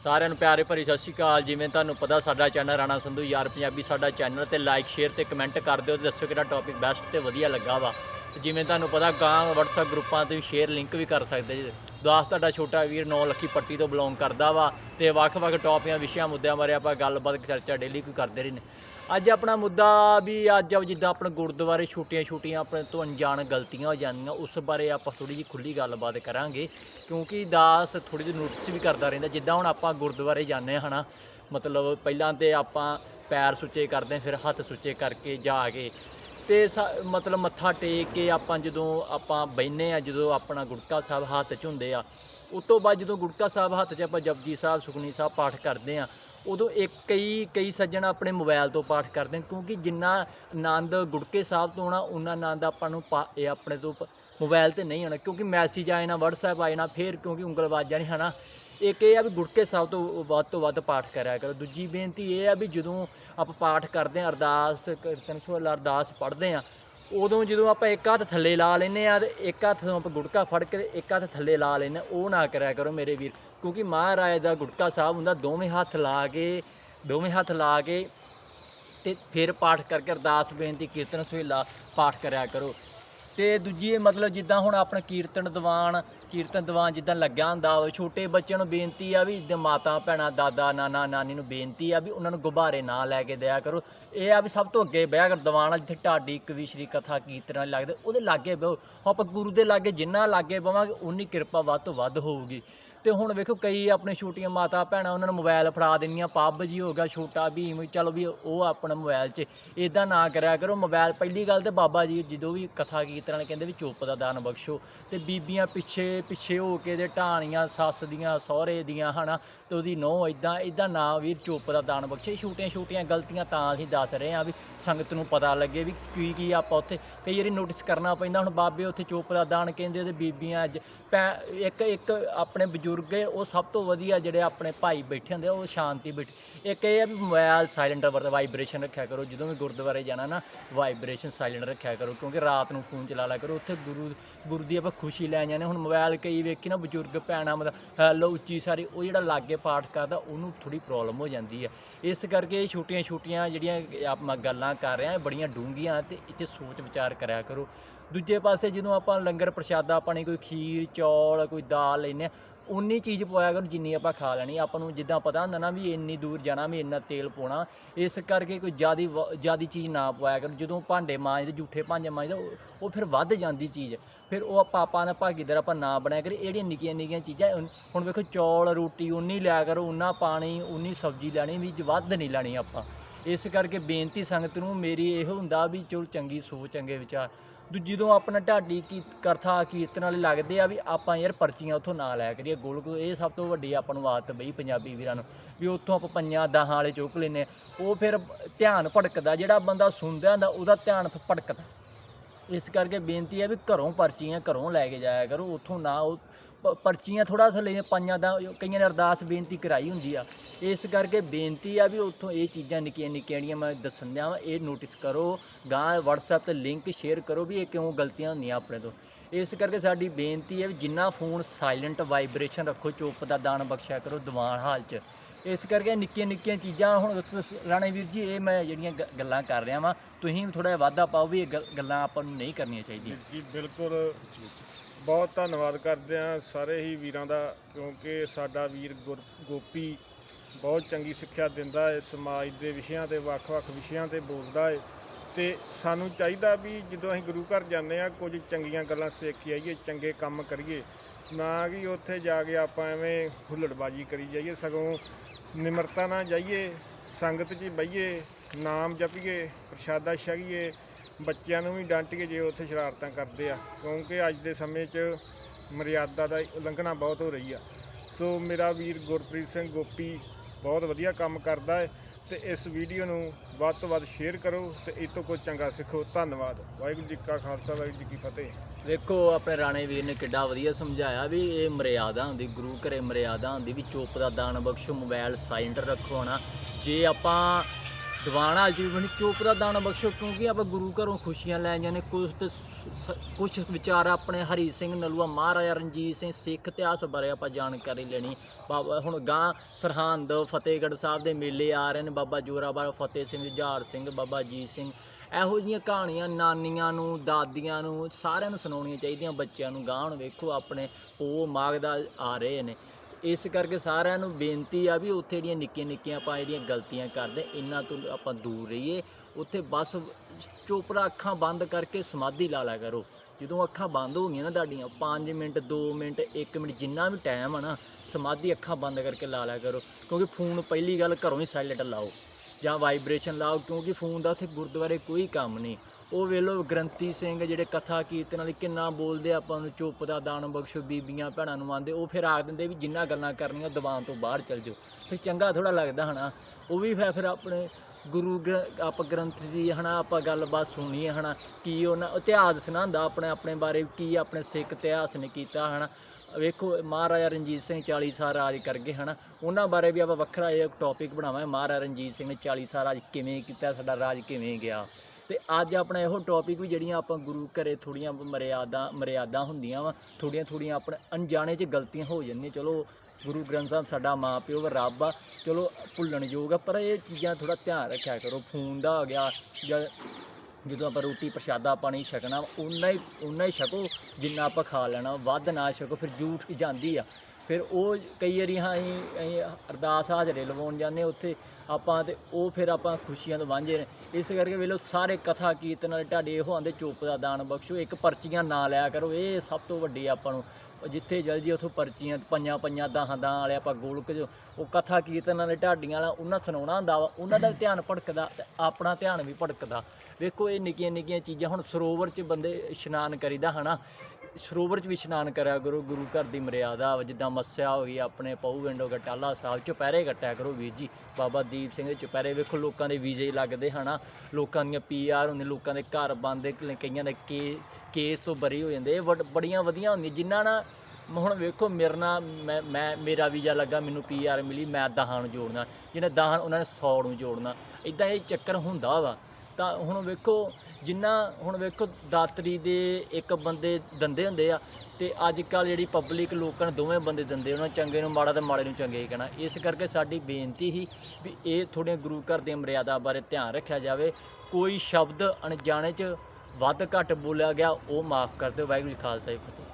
ਸਾਰਿਆਂ ਨੂੰ ਪਿਆਰੇ ਭਰੀ ਸਤਿ ਸ਼੍ਰੀ ਅਕਾਲ। ਜਿਵੇਂ ਤੁਹਾਨੂੰ ਪਤਾ, ਸਾਡਾ ਚੈਨਲ ਰਾਣਾ ਸੰਧੂ ਯਾਰ ਪੰਜਾਬੀ ਸਾਡਾ ਚੈਨਲ ਤੇ ਲਾਈਕ ਸ਼ੇਅਰ ਤੇ ਕਮੈਂਟ ਕਰ ਦਿਓ ਤੇ ਦੱਸੋ ਕਿਹੜਾ ਟੌਪਿਕ ਬੈਸਟ ਤੇ ਵਧੀਆ ਲੱਗਾ ਵਾ। ਜਿਵੇਂ ਤੁਹਾਨੂੰ ਪਤਾ ਗਾਂ WhatsApp ਗਰੁੱਪਾਂ ਤੇ ਸ਼ੇਅਰ ਲਿੰਕ ਵੀ ਕਰ ਸਕਦੇ ਜੀ। ਦਾਸ ਤੁਹਾਡਾ ਛੋਟਾ ਵੀਰ ਨੌ ਲੱਖੀ ਪੱਟੀ ਤੋਂ ਬਿਲੋਂਗ ਕਰਦਾ ਵਾ ਤੇ ਵੱਖ-ਵੱਖ ਟੌਪਿਕਾਂ ਵਿਸ਼ਿਆਂ, ਮੁੱਦਿਆਂ ਬਾਰੇ ਆਪਾਂ ਗੱਲਬਾਤ, ਚਰਚਾ ਡੇਲੀ ਕੋਈ ਕਰਦੇ ਰਹਿੰਦੇ। ਅੱਜ ਆਪਣਾ ਮੁੱਦਾ ਵੀ ਅੱਜ ਜਿੱਦਾਂ ਆਪਣੇ ਗੁਰਦੁਆਰੇ ਛੋਟੀਆਂ-ਛੋਟੀਆਂ ਆਪਣੇ ਤੋਂ ਅਣਜਾਣ ਗਲਤੀਆਂ ਹੋ ਜਾਂਦੀਆਂ ਉਸ ਬਾਰੇ ਆਪਾਂ ਥੋੜੀ ਜਿਹੀ ਖੁੱਲੀ ਗੱਲਬਾਤ ਕਰਾਂਗੇ। ਕਿਉਂਕਿ ਦਾਸ ਥੋੜੀ ਜਿਹੀ ਨੋਟਿਸ ਵੀ ਕਰਦਾ ਰਹਿੰਦਾ ਜਿੱਦਾਂ ਹੁਣ ਆਪਾਂ ਗੁਰਦੁਆਰੇ ਜਾਂਦੇ ਹਾਂ ਹਨਾ ਮਤਲਬ ਪਹਿਲਾਂ ਤੇ ਆਪਾਂ ਪੈਰ ਸੁੱਚੇ ਕਰਦੇ ਹਾਂ, ਫਿਰ ਹੱਥ ਸੁੱਚੇ ਕਰਕੇ ਜਾ ਕੇ ਤੇ ਸਾ- ਮਤਲਬ ਮੱਥਾ ਟੇਕ ਕੇ ਆਪਾਂ ਜਦੋਂ ਆਪਾਂ ਬੈਨੇ ਆ ਜਦੋਂ ਆਪਣਾ ਗੁਟਕਾ ਸਾਹਿਬ ਹੱਥ 'ਚ ਹੁੰਦੇ ਆ ਉਸ ਤੋਂ ਬਾਅਦ ਜਦੋਂ ਗੁਟਕਾ ਸਾਹਿਬ ਹੱਥ 'ਚ ਆਪਾਂ ਜਪਜੀ ਸਾਹਿਬ ਸੁਖਨੀ ਸਾਹਿਬ ਪਾਠ ਕਰਦੇ ਆ ਉਦੋਂ ਇੱਕ ਕਈ ਕਈ ਸੱਜਣ ਆਪਣੇ ਮੋਬਾਈਲ ਤੋਂ ਪਾਠ ਕਰਦੇ ਨੇ, ਕਿਉਂਕਿ ਜਿੰਨਾ ਆਨੰਦ ਗੁਟਕੇ ਸਾਹਿਬ ਤੋਂ ਆਉਣਾ ਉਹਨਾਂ ਆਨੰਦ ਆਪਾਂ ਨੂੰ ਪਾ- ਇਹ ਆਪਣੇ ਤੋਂ ਪ- ਮੋਬਾਈਲ ਤੇ ਨਹੀਂ ਆਉਣਾ, ਕਿਉਂਕਿ ਮੈਸੇਜ ਆਏ ਨਾ WhatsApp ਆਏ ਨਾ ਫੇਰ ਕਿਉਂਕਿ ਉਂਗਲ ਵੱਜ ਜਾਣੀ, ਹਨਾ? ਇੱਕ ਇਹ ਆ ਵੀ ਗੁਟਕੇ ਸਾਹਿਬ ਤੋਂ ਵੱਧ ਤੋਂ ਵੱਧ ਪਾਠ ਕਰਿਆ ਕਰੋ। ਦੂਜੀ ਬੇਨਤੀ ਇਹ ਆ ਵੀ ਜਦੋਂ ਆਪਾਂ ਪਾਠ ਕਰਦੇ ਆ ਅਰਦਾਸ, ਕੀਰਤਨ ਸੋਹਲਾ ਅਰਦਾਸ ਪੜ੍ਹਦੇ ਆ ਉਦੋਂ ਜਦੋਂ ਆਪਾਂ ਇੱਕ ਹੱਥ ਥੱਲੇ ਲਾ ਲੈਨੇ ਆ ਤੇ ਇੱਕ ਹੱਥ ਤੋਂ ਆਪਾਂ ਗੁਟਕਾ ਫੜ ਕੇ ਇੱਕ ਹੱਥ ਥੱਲੇ ਲਾ ਲੈਨੇ ਉਹ ਨਾ ਕਰਿਆ ਕਰੋ ਮੇਰੇ ਵੀਰ। ਕਿਉਂਕਿ ਮਹਾਰਾਜ ਦਾ ਗੁਟਕਾ ਸਾਹਿਬ ਹੁੰਦਾ, ਦੋਵੇਂ ਹੱਥ ਲਾ ਕੇ, ਦੋਵੇਂ ਹੱਥ ਲਾ ਕੇ ਤੇ ਫਿਰ ਪਾਠ ਕਰਕੇ ਅਰਦਾਸ ਬੇਨਤੀ ਕੀਰਤਨ ਸੁਹੇਲਾ ਪਾਠ ਕਰਿਆ ਕਰੋ। ਤੇ ਦੂਜੀ ਇਹ ਮਤਲਬ ਜਿੱਦਾਂ ਹੁਣ ਆਪਣਾ ਕੀਰਤਨ ਦੀਵਾਨ ਕੀਰਤਨ ਦੀਵਾਨ ਜਿੱਦਾਂ ਲੱਗਿਆ ਹੁੰਦਾ ਵਾ, ਛੋਟੇ ਬੱਚਿਆਂ ਨੂੰ ਬੇਨਤੀ ਆ ਵੀ ਜਿੱਦਾਂ ਮਾਤਾ ਭੈਣਾਂ ਦਾਦਾ ਨਾਨਾ ਨਾਨੀ ਨੂੰ ਬੇਨਤੀ ਆ ਵੀ ਉਹਨਾਂ ਨੂੰ ਗੁਬਾਰੇ ਨਾ ਲੈ ਕੇ ਦਿਆ ਕਰੋ। ਇਹ ਆ ਵੀ ਸਭ ਤੋਂ ਅੱਗੇ ਬਹਿ ਕਰ ਦੀਵਾਨ ਆ ਜਿੱਥੇ ਢਾਡੀ ਕਵੀ ਸ਼੍ਰੀ ਕਥਾ ਕੀਰਤਨ ਲੱਗਦੇ ਉਹਦੇ ਲਾਗੇ ਬਹੋ ਆਪਾਂ ਗੁਰੂ ਦੇ ਲਾਗੇ ਜਿੰਨਾ ਲਾਗੇ ਬਵਾਂਗੇ ਉਨੀ ਕਿਰਪਾ ਵੱਧ ਤੋਂ ਵੱਧ ਹੋਊਗੀ। ਤੇ ਹੁਣ ਵੇਖੋ ਕਈ ਆਪਣੇ ਛੋਟੀਆਂ ਮਾਤਾ ਭੈਣਾਂ ਉਹਨਾਂ ਨੂੰ ਮੋਬਾਈਲ ਫੜਾ ਦੇਣੀਆਂ ਪੱਬ ਜੀ ਹੋ ਗਿਆ, ਛੋਟਾ ਭੀਮ, ਚਲੋ ਵੀ ਉਹ ਆਪਣਾ ਮੋਬਾਈਲ 'ਚ ਇਦਾਂ ਨਾ ਕਰਿਆ ਕਰੋ। ਮੋਬਾਈਲ ਪਹਿਲੀ ਗੱਲ ਤੇ ਬਾਬਾ ਜੀ ਜਦੋਂ ਵੀ ਕਥਾ ਕੀਰਤਨ ਵਾਲੇ ਕਹਿੰਦੇ ਵੀ ਚੁੱਪ ਦਾ ਦਾਨ ਬਖਸ਼ੋ ਤੇ ਬੀਬੀਆਂ ਪਿੱਛੇ ਪਿੱਛੇ ਹੋ ਕੇ ਦੇ ਢਾਣੀਆਂ, ਸੱਸ ਦੀਆਂ, ਸਹੁਰੇ ਦੀਆਂ, ਹਨਾ, ਤੇ ਉਹਦੀ ਨੋਹ ਇਦਾਂ ਇਦਾਂ ਨਾ ਵੀਰ ਚੁੱਪ ਦਾ ਦਾਨ ਬਖਸ਼ੇ। ਛੋਟੀਆਂ ਛੋਟੀਆਂ ਗਲਤੀਆਂ ਤਾਂ ਅਸੀਂ ਦੱਸ ਰਹੇ ਹਾਂ ਵੀ ਸੰਗਤ ਨੂੰ ਪਤਾ ਲੱਗੇ ਵੀ ਕੀ ਕੀ ਆਪਾਂ ਉੱਥੇ ਕਈ ਵਾਰੀ ਨੋਟਿਸ ਕਰਨਾ ਪੈਂਦਾ। ਹੁਣ ਬਾਬੇ ਉੱਥੇ ਚੁੱਪ ਦਾ ਦਾਨ ਕਹਿੰਦੇ ਤੇ ਬੀਬੀਆਂ ਇੱਕ ਇੱਕ ਆਪਣੇ ਬਜ਼ੁਰਗ ਹੈ, ਉਹ ਸਭ ਤੋਂ ਵਧੀਆ ਜਿਹੜੇ ਆਪਣੇ ਭਾਈ ਬੈਠੇ ਹੁੰਦੇ ਆ, ਉਹ ਸ਼ਾਂਤੀ ਬੈਠ ਇੱਕ ਇਹ ਆ ਵੀ ਮੋਬਾਈਲ ਸਾਇਲੈਂਟ ਵਰਤ ਵਾਈਬ੍ਰੇਸ਼ਨ ਰੱਖਿਆ ਕਰੋ ਜਦੋਂ ਵੀ ਗੁਰਦੁਆਰੇ ਜਾਣਾ ਨਾ ਵਾਈਬ੍ਰੇਸ਼ਨ ਸਾਇਲੈਂਟ ਰੱਖਿਆ ਕਰੋ ਕਿਉਂਕਿ ਰਾਤ ਨੂੰ ਫੋਨ ਚਲਾ ਲਿਆ ਕਰੋ ਉੱਥੇ ਗੁਰੂ ਗੁਰੂ ਦੀ ਆਪਾਂ ਖੁਸ਼ੀ ਲੈ ਜਾਂਦੇ ਹੁਣ ਮੋਬਾਈਲ ਕਈ ਵੇਖੀ ਨਾ ਬਜ਼ੁਰਗ ਭੈਣਾਂ ਮਤਲਬ ਹੈਲੋ ਉੱਚੀ ਸਾਰੀ ਉਹ ਜਿਹੜਾ ਲਾਗੇ ਪਾਠ ਕਰਦਾ ਉਹਨੂੰ ਥੋੜੀ ਪ੍ਰੋਬਲਮ ਹੋ ਜਾਂਦੀ ਹੈ। ਇਸ ਕਰਕੇ ਇਹ ਛੋਟੀਆਂ ਛੋਟੀਆਂ ਜਿਹੜੀਆਂ ਆਪਾਂ ਗੱਲਾਂ ਕਰ ਰਹੇ ਹਾਂ ਇਹ ਬੜੀਆਂ ਡੂੰਘੀਆਂ ਤੇ ਇੱਥੇ ਸੋਚ ਵਿਚਾਰ ਕਰਿਆ ਕਰੋ। ਦੂਜੇ ਪਾਸੇ ਜਦੋਂ ਆਪਾਂ ਲੰਗਰ ਪ੍ਰਸ਼ਾਦਾ ਪਾਣੀ ਕੋਈ ਖੀਰ, ਚੌਲ, ਕੋਈ ਦਾਲ ਲੈਨੇ ਆ ਉਨੀ ਚੀਜ਼ ਪਵਾਇਆ ਕਰੋ ਜਿੰਨੀ ਆਪਾਂ ਖਾ ਲੈਣੀ ਆਪਾਂ ਨੂੰ ਜਿੱਦਾਂ ਪਤਾ ਹੁੰਦਾ ਨਾ ਵੀ ਇੰਨੀ ਦੂਰ ਜਾਣਾ, ਵੀ ਇੰਨਾ ਤੇਲ ਪਾਉਣਾ, ਇਸ ਕਰਕੇ ਕੋਈ ਜਿਆਦੀ ਜਿਆਦੀ ਚੀਜ਼ ਨਾ ਪਵਾਇਆ ਕਰੋ। ਜਦੋਂ ਭਾਂਡੇ ਮਾਂਜਦੇ ਜੂਠੇ ਭਾਂਡੇ ਮਾਂਜਦੇ, ਉਹ- ਫਿਰ ਵੱਧ ਜਾਂਦੀ ਚੀਜ਼। ਫਿਰ ਉਹ ਆਪਾਂ ਆਪਾਂ ਨਾਲ ਭਾਗੀਦਾਰ ਆਪਾਂ ਨਾ ਬਣਾਇਆ ਕਰੀ ਇਹੜੀਆਂ ਨਿੱਕੀਆਂ ਨਿੱਕੀਆਂ ਚੀਜ਼ਾਂ, ਹੁਣ- ਵੇਖੋ ਚੌਲ, ਰੋਟੀ ਉਨੀ ਲਿਆ ਕਰੋ ਉਨਾ ਪਾਣੀ ਉਨੀ ਸਬਜ਼ੀ ਲੈਣੀ, ਵੀ ਵੱਧ ਨਹੀਂ ਲੈਣੀ ਆਪਾਂ। ਇਸ ਕਰਕੇ ਬੇਨਤੀ ਸੰਗਤ ਨੂੰ ਮੇਰੀ ਇਹੋ ਹੁੰਦਾ ਵੀ ਚਲੋ ਚੰਗੀ ਸੋਚ, ਚੰਗੇ ਵਿਚਾਰ। ਦੂਜੀ ਜਦੋਂ ਆਪਣਾ ਢਾਡੀ ਕੀ ਕਰਥਾ ਕੀਰਤਨ ਵਾਲੇ ਲੱਗਦੇ ਆ ਵੀ ਆਪਾਂ ਯਾਰ ਪਰਚੀਆਂ ਉੱਥੋਂ ਨਾ ਲਿਆ ਕਰੀਏ ਗੋਲ ਗੋਲ ਇਹ ਸਭ ਤੋਂ ਵੱਡੀ ਆਪਾਂ ਨੂੰ ਆਦਤ ਬਈ ਪੰਜਾਬੀ ਵੀਰਾਂ ਨੂੰ ਵੀ ਉੱਥੋਂ ਆਪਾਂ ਪੰਜਾਂ ਦਹਾਂ ਵਾਲੇ ਚੁੱਕ ਲੈਨੇ ਆ। ਉਹ ਫਿਰ ਧਿਆਨ ਭਟਕਦਾ ਜਿਹੜਾ ਬੰਦਾ ਸੁਣਦਾ ਹੁੰਦਾ, ਉਹਦਾ ਧਿਆਨ ਭਟਕਦਾ ਇਸ ਕਰਕੇ ਬੇਨਤੀ ਹੈ ਵੀ ਘਰੋਂ ਪਰਚੀਆਂ ਘਰੋਂ ਲੈ ਕੇ ਜਾਇਆ ਕਰੋ, ਉੱਥੋਂ ਨਾ ਉਹ ਪਰਚੀਆਂ ਥੋੜਾ ਥੱਲੇ ਪੰਜਾਂ ਦਾ, ਕਈਆਂ ਨੇ ਅਰਦਾਸ ਬੇਨਤੀ ਕਰਾਈ ਹੁੰਦੀ ਆ। ਇਸ ਕਰਕੇ ਬੇਨਤੀ ਆ ਵੀ ਉੱਥੋਂ ਇਹ ਚੀਜ਼ਾਂ ਨਿੱਕੀਆਂ ਨਿੱਕੀਆਂ ਜਿਹੜੀਆਂ ਮੈਂ ਦੱਸਣ ਦਿਆਂ ਵਾਂ, ਇਹ ਨੋਟਿਸ ਕਰੋ ਗਾਂ WhatsApp ਤੇ ਲਿੰਕ ਸ਼ੇਅਰ ਕਰੋ ਵੀ ਇਹ ਕਿਉਂ ਗਲਤੀਆਂ ਹੁੰਦੀਆਂ ਆਪਣੇ ਤੋਂ। ਇਸ ਕਰਕੇ ਸਾਡੀ ਬੇਨਤੀ ਹੈ ਵੀ ਜਿੰਨਾ ਫੋਨ ਸਾਇਲੈਂਟ ਵਾਈਬ੍ਰੇਸ਼ਨ ਰੱਖੋ, ਚੁੱਪ ਦਾ ਦਾਨ ਬਖਸ਼ਿਆ ਕਰੋ ਦੀਵਾਨ ਹਾਲ 'ਚ। ਇਸ ਕਰਕੇ ਨਿੱਕੀਆਂ ਨਿੱਕੀਆਂ ਚੀਜ਼ਾਂ ਹੁਣ ਤੁਸ- ਰਾਣੇ ਵੀਰ ਜੀ, ਇਹ ਮੈਂ ਜਿਹੜੀਆਂ ਗ- ਗੱਲਾਂ ਕਰ ਰਿਹਾ ਵਾਂ, ਤੁਸੀਂ ਵੀ ਥੋੜਾ ਜਿਹਾ ਵਾਧਾ ਪਾਓ ਵੀ ਇਹ ਗੱਲ- ਗੱਲਾਂ ਆਪਾਂ ਨੂੰ ਨਹੀਂ ਕਰਨੀਆਂ ਚਾਹੀਦੀਆਂ। ਜੀ, ਬਿਲਕੁਲ ਬਹੁਤ ਧੰਨਵਾਦ ਕਰਦੇ ਆ ਸਾਰੇ ਹੀ ਵੀਰਾਂ ਦਾ, ਕਿਉਂਕਿ ਸਾਡਾ ਵੀਰ ਗੁਰ- ਗੋਪੀ ਬਹੁਤ ਚੰਗੀ ਸਿੱਖਿਆ ਦਿੰਦਾ ਹੈ, ਸਮਾਜ ਦੇ ਵਿਸ਼ਿਆਂ ਤੇ, ਵੱਖ-ਵੱਖ ਵਿਸ਼ਿਆਂ ਤੇ ਬੋਲਦਾ ਹੈ। ਤੇ ਸਾਨੂੰ ਚਾਹੀਦਾ ਵੀ ਜਦੋਂ ਅਸੀਂ ਗੁਰੂ ਘਰ ਜਾਂਦੇ ਆ ਕੁਝ ਚੰਗੀਆਂ ਗੱਲਾਂ ਸਿੱਖ ਕੇ ਆਈਏ, ਚੰਗੇ ਕੰਮ ਕਰੀਏ। ਨਾ ਕਿ ਉੱਥੇ ਜਾ ਕੇ ਆਪਾਂ ਐਵੇਂ ਹੁੱਲੜਬਾਜੀ ਕਰੀ ਜਾਈਏ, ਸਗੋਂ ਨਿਮਰਤਾ ਨਾਲ ਜਾਈਏ, ਸੰਗਤ 'ਚ ਬਈਏ ਨਾਮ ਜਪੀਏ, ਪ੍ਰਸ਼ਾਦਾ ਛਕੀਏ। ਬੱਚਿਆਂ ਨੂੰ ਵੀ ਡਾਂਟੀਏ ਜੇ ਉੱਥੇ ਸ਼ਰਾਰਤਾਂ ਕਰਦੇ ਆ, ਕਿਉਂਕਿ ਅੱਜ ਦੇ ਸਮੇਂ 'ਚ ਮਰਿਆਦਾ ਦਾ ਉਲੰਘਣਾ ਬਹੁਤ ਹੋ ਰਹੀ ਆ। ਸੋ ਮੇਰਾ ਵੀਰ ਗੁਰਪ੍ਰੀਤ ਸਿੰਘ ਗੋਪੀ ਬਹੁਤ ਵਧੀਆ ਕੰਮ ਕਰਦਾ ਹੈ ਤੇ ਇਸ ਵੀਡੀਓ ਨੂੰ ਵੱਧ ਤੋਂ ਵੱਧ ਸ਼ੇਅਰ ਕਰੋ ਤੇ ਇਹ ਤੋਂ ਕੁਝ ਚੰਗਾ ਸਿੱਖੋ। ਧੰਨਵਾਦ। ਵਾਹਿਗੁਰੂ ਜੀ ਕਾ ਖਾਲਸਾ, ਵਾਹਿਗੁਰੂ ਜੀ ਕੀ ਫਤਿਹ। ਵੇਖੋ, ਆਪਣੇ ਰਾਣੇ ਵੀਰ ਨੇ ਕਿੱਡਾ ਵਧੀਆ ਸਮਝਾਇਆ ਵੀ ਇਹ ਮਰਿਆਦਾ ਹੁੰਦੀ, ਗੁਰੂ ਘਰੇ ਮਰਿਆਦਾ ਹੁੰਦੀ ਵੀ ਚੋਪ ਦਾ ਦਾਨ ਬਖਸ਼ੋ ਮੋਬਾਈਲ ਸਾਇਲੈਂਟ ਰੱਖੋ ਨਾ ਜੇ ਆਪਾਂ ਦੀਵਾਨ ਹਾਲ ਚ ਵੀ ਬਣੀ ਚੁੱਪ ਦਾ ਦਾਣਾ ਬਖਸ਼ੋ, ਕਿਉਂਕਿ ਆਪਾਂ ਗੁਰੂ ਘਰੋਂ ਖੁਸ਼ੀਆਂ ਲੈ ਜਾਂਦੇ ਕੁਝ ਤੇ ਕੁਝ ਵਿਚਾਰ ਆਪਣੇ ਹਰੀ ਸਿੰਘ ਨਲੂਆ ਮਹਾਰਾਜਾ ਰਣਜੀਤ ਸਿੰਘ ਸਿੱਖ ਇਤਿਹਾਸ ਬਾਰੇ ਆਪਾਂ ਜਾਣਕਾਰੀ ਲੈਣੀ। ਬਾਬਾ, ਹੁਣ ਗਾਂ ਸਰਹੰਦ, ਫਤਿਹਗੜ੍ਹ ਸਾਹਿਬ ਦੇ ਮੇਲੇ ਆ ਰਹੇ ਨੇ, ਬਾਬਾ ਜੋਰਾਵਰ, ਫਤਿਹ ਸਿੰਘ, ਜੁਝਾਰ ਸਿੰਘ, ਬਾਬਾ ਜੀਤ ਸਿੰਘ। ਇਹੋ ਜਿਹੀਆਂ ਕਹਾਣੀਆਂ ਨਾਨੀਆਂ ਨੂੰ, ਦਾਦੀਆਂ ਨੂੰ ਸਾਰਿਆਂ ਨੂੰ ਸੁਣਾਉਣੀਆਂ ਚਾਹੀਦੀਆਂ, ਬੱਚਿਆਂ ਨੂੰ ਗਾਂ ਹੁਣ ਵੇਖੋ, ਆਪਣੇ ਉਹ ਮਾਗਦਾ ਆ ਰਹੇ ਨੇ। ਇਸ ਕਰਕੇ ਸਾਰਿਆਂ ਨੂੰ ਬੇਨਤੀ ਆ ਵੀ ਉੱਥੇ ਜਿਹੜੀਆਂ ਨਿੱਕੀਆਂ ਨਿੱਕੀਆਂ ਆਪਾਂ ਜਿਹੜੀਆਂ ਗਲਤੀਆਂ ਕਰਦੇ, ਇਹਨਾਂ ਤੋਂ ਆਪਾਂ ਦੂਰ ਰਹੀਏ। ਉੱਥੇ ਬਸ ਚੋਪੜਾ ਅੱਖਾਂ ਬੰਦ ਕਰਕੇ ਸਮਾਧੀ ਲਾ ਲਿਆ ਕਰੋ। ਜਦੋਂ ਅੱਖਾਂ ਬੰਦ ਹੋ ਗਈਆਂ ਨਾ ਤੁਹਾਡੀਆਂ 5 ਮਿੰਟ 2 ਮਿੰਟ 1 ਮਿੰਟ, ਜਿੰਨਾ ਵੀ ਟਾਈਮ ਆ ਨਾ, ਸਮਾਧੀ ਅੱਖਾਂ ਬੰਦ ਕਰਕੇ ਲਾ ਲਿਆ ਕਰੋ। ਕਿਉਂਕਿ ਫੋਨ ਪਹਿਲੀ ਗੱਲ ਘਰੋਂ ਹੀ ਸਾਇਲੈਂਟ ਲਾਓ। ਜਾਂ ਵਾਈਬ੍ਰੇਸ਼ਨ ਲਾਓ, ਕਿਉਂਕਿ ਫੋਨ ਦਾ ਉੱਥੇ ਗੁਰਦੁਆਰੇ ਕੋਈ ਕੰਮ ਨਹੀਂ। ਉਹ ਵੇਲੋ ਗ੍ਰੰਥੀ ਸਿੰਘ ਜਿਹੜੇ ਕਥਾ ਕੀਰਤਨ ਵਾਲੀ, ਕਿੰਨਾ ਬੋਲਦੇ ਆਪਾਂ ਨੂੰ ਚੁੱਪ ਦਾ ਦਾਨ ਬਖਸ਼ੋ, ਬੀਬੀਆਂ ਭੈਣਾਂ ਨੂੰ ਆਂਦੇ, ਉਹ ਫਿਰ ਆਖ ਦਿੰਦੇ ਵੀ ਜਿੰਨਾ ਗੱਲਾਂ ਕਰਨੀਆਂ ਦੀਵਾਨ ਤੋਂ ਬਾਹਰ ਚੱਲ ਜਾਓ। ਫਿਰ ਚੰਗਾ ਥੋੜਾ ਲੱਗਦਾ ਹਨਾ। ਉਹ ਵੀ ਫਿਰ ਫਿਰ ਆਪਣੇ ਗੁਰੂ ਗ੍ਰ- ਆਪ ਗ੍ਰੰਥ ਦੀ ਹਨਾ ਆਪਾਂ ਗੱਲਬਾਤ ਸੁਣੀ ਹੈ ਹਨਾ, ਕੀ ਉਹਨਾਂ ਇਤਿਹਾਸ ਸੁਣਾਉਂਦਾ ਆਪਣੇ ਆਪਣੇ ਬਾਰੇ, ਕੀ ਆਪਣੇ ਸਿੱਖ ਇਤਿਹਾਸ ਨੇ ਕੀਤਾ ਹਨਾ। ਵੇਖੋ ਮਹਾਰਾਜਾ ਰਣਜੀਤ ਸਿੰਘ 40 ਸਾਲ ਰਾਜ ਕਰ ਗਏ ਹਨਾ। ਉਹਨਾਂ ਬਾਰੇ ਵੀ ਆਪਾਂ ਵੱਖਰਾ ਇੱਕ ਟੌਪਿਕ ਬਣਾਵਾਂਗੇ। ਮਹਾਰਾਜਾ ਰਣਜੀਤ ਸਿੰਘ ਨੇ 40 ਸਾਲ ਰਾਜ ਕਿਵੇਂ ਕੀਤਾ, ਸਾਡਾ ਰਾਜ ਕਿਵੇਂ ਗਿਆ। ਤੇ ਅੱਜ ਆਪਣਾ ਇਹੋ ਟੌਪਿਕ ਵੀ ਜਿਹੜੀਆਂ ਆਪਾਂ ਗੁਰੂ ਘਰੇ ਥੋੜੀਆਂ ਮਰਿਆਦਾ ਮਰਿਆਦਾ ਹੁੰਦੀਆਂ ਵਾ, ਥੋੜੀਆਂ ਥੋੜੀਆਂ ਆਪਣੇ ਅਣਜਾਣੇ 'ਚ ਗਲਤੀਆਂ ਹੋ ਜਾਂਦੀਆਂ। ਚਲੋ ਗੁਰੂ ਗ੍ਰੰਥ ਸਾਹਿਬ ਸਾਡਾ ਮਾਂ ਪਿਓ ਵਾ, ਰੱਬ ਆ, ਚਲੋ ਭੁੱਲਣਯੋਗ ਆ, ਪਰ ਇਹ ਚੀਜ਼ਾਂ ਥੋੜਾ ਧਿਆਨ ਰੱਖਿਆ ਕਰੋ। ਫੋਨ ਦਾ ਹੋ ਗਿਆ ਜਾਂ ਜਦੋਂ ਆਪਾਂ ਰੋਟੀ ਪ੍ਰਸ਼ਾਦਾ ਪਾਣੀ ਛਕਣਾ ਉਨਾ ਹੀ ਉਨਾ ਹੀ ਛਕੋ, ਜਿੰਨਾ ਆਪਾਂ ਖਾ ਲੈਣਾ, ਵੱਧ ਨਾ ਛਕੋ, ਫਿਰ ਜੂਠ ਜਾਂਦੀ ਆ। ਫਿਰ ਉਹ ਕਈ ਵਾਰੀ ਹਾਂ ਅਸੀਂ ਅਸੀਂ ਅਰਦਾਸ ਹਾਜ਼ਰੇ ਲਵਾਉਣ ਜਾਂਦੇ ਉੱਥੇ, ਆਪਾਂ ਤੇ ਉਹ ਫਿਰ ਆਪਾਂ ਖੁਸ਼ੀਆਂ ਤੋਂ ਵਾਂਝੇ ਨੇ ਇਸ ਕਰਕੇ ਵੇਲੋ ਸਾਰੇ ਕਥਾ ਕੀਰਤਨ ਵਾਲੇ ਢਾਡੇ ਇਹੋ ਆਂਦੇ, ਚੁੱਪ ਦਾ ਦਾਨ ਬਖਸ਼ੋ, ਇੱਕ ਪਰਚੀਆਂ ਨਾ ਲਿਆ ਕਰੋ, ਇਹ ਸਭ ਤੋਂ ਵੱਡੀ ਆਪਾਂ ਨੂੰ, ਜਿੱਥੇ ਜਲ ਜੀ ਉਥੋਂ ਪਰਚੀਆਂ, ਪੰਜਾਂ ਪੰਜਾਂ ਦਹਾਂ ਦਹਾਂ ਵਾਲੇ ਆਪਾਂ ਗੋਲਕ ਜੋ, ਉਹ ਕਥਾ ਕੀਰਤਨ ਵਾਲੇ ਢਾਡੀਆਂ ਵਾਲਾ, ਉਹਨਾਂ ਸੁਣਾਉਣਾ ਹੁੰਦਾ ਵਾ, ਉਹਨਾਂ ਦਾ ਵੀ ਧਿਆਨ ਭਟਕਦਾ ਤੇ ਆਪਣਾ ਧਿਆਨ ਵੀ ਭਟਕਦਾ ਵੇਖੋ ਇਹ ਨਿੱਕੀਆਂ ਨਿੱਕੀਆਂ ਚੀਜ਼ਾਂ, ਹੁਣ ਸਰੋਵਰ 'ਚ ਬੰਦੇ ਇਸ਼ਨਾਨ ਕਰੀਦਾ ਹਨਾ ਸਰੋਵਰ 'ਚ ਵੀ ਇਸ਼ਨਾਨ ਕਰਿਆ ਕਰੋ, ਗੁਰੂ ਘਰ ਦੀ ਮਰਿਆਦਾ ਜਿੱਦਾਂ ਮੱਸਿਆ ਹੋ ਗਈ, ਆਪਣੇ ਪਉ ਵਿੰਡੋ ਗਟਾਲਾ ਸਾਹਿਬ, ਚੁਪਹਿਰੇ ਕੱਟਿਆ ਕਰੋ ਵੀਰ ਜੀ। ਬਾਬਾ ਦੀਪ ਸਿੰਘ ਦੇ ਚੁਪਹਿਰੇ ਵੇਖੋ, ਲੋਕਾਂ ਦੇ ਵੀਜ਼ੇ ਲੱਗਦੇ ਹਨਾ, ਲੋਕਾਂ ਦੀਆਂ ਪੀਆਰ ਹੁੰਦੇ ਲੋਕਾਂ ਦੇ ਘਰ ਬੰਦੇ ਕਈਆਂ ਦੇ ਕੇ, ਕੇਸ ਤੋਂ ਬਰੀ ਹੋ ਜਾਂਦੇ, ਇਹ ਬੜੀਆਂ ਵਧੀਆਂ ਹੁੰਦੀਆਂ, ਜਿਨ੍ਹਾਂ ਨਾਲ ਹੁਣ ਵੇਖੋ, ਮੇਰੇ ਨਾਲ ਮੈਂ ਮੈਂ, ਮੇਰਾ ਵੀਜ਼ਾ ਲੱਗਾ, ਮੈਨੂੰ ਪੀਆਰ ਮਿਲੀ, ਮੈਂ ਦਹਾਂ ਨੂੰ ਜੋੜਨਾ, ਜਿਹਨੇ ਦਹਾਂ ਉਹਨਾਂ ਨੇ 100 ਨੂੰ ਜੋੜਨਾ ਇਦਾਂ ਇਹ ਚੱਕਰ ਹੁੰਦਾ ਵਾ। ਤਾਂ ਹੁਣ ਵੇਖੋ, ਜਿੰਨਾ ਹੁਣ ਵੇਖੋ ਦਾਤਰੀ ਦੇ ਇੱਕ ਬੰਦੇ ਦੰਦੇ ਹੁੰਦੇ ਆ, ਤੇ ਅੱਜ ਕੱਲ ਜਿਹੜੀ ਪਬਲਿਕ ਲੋਕਾਂ ਨੂੰ ਦੋਵੇਂ ਬੰਦੇ ਦੰਦੇ, ਉਹਨਾਂ ਚੰਗੇ ਨੂੰ ਮਾੜਾ ਤੇ ਮਾੜੇ ਨੂੰ ਚੰਗੇ ਹੀ ਕਹਿਣਾ। ਇਸ ਕਰਕੇ ਸਾਡੀ ਬੇਨਤੀ ਹੀ ਵੀ ਇਹ ਥੋੜ੍ਹੀਆਂ ਗੁਰੂ ਘਰ ਦੀਆਂ ਮਰਿਆਦਾ ਬਾਰੇ ਧਿਆਨ ਰੱਖਿਆ ਜਾਵੇ। ਕੋਈ ਸ਼ਬਦ ਅਣਜਾਣੇ ਚ ਵੱਧ ਘੱਟ ਬੋਲਿਆ ਗਿਆ, ਉਹ ਮਾਫ ਕਰ ਦਿਓ। ਵਾਹਿਗੁਰੂ ਜੀ ਖਾਲਸਾ ਜੀ ਫਤਿਹ।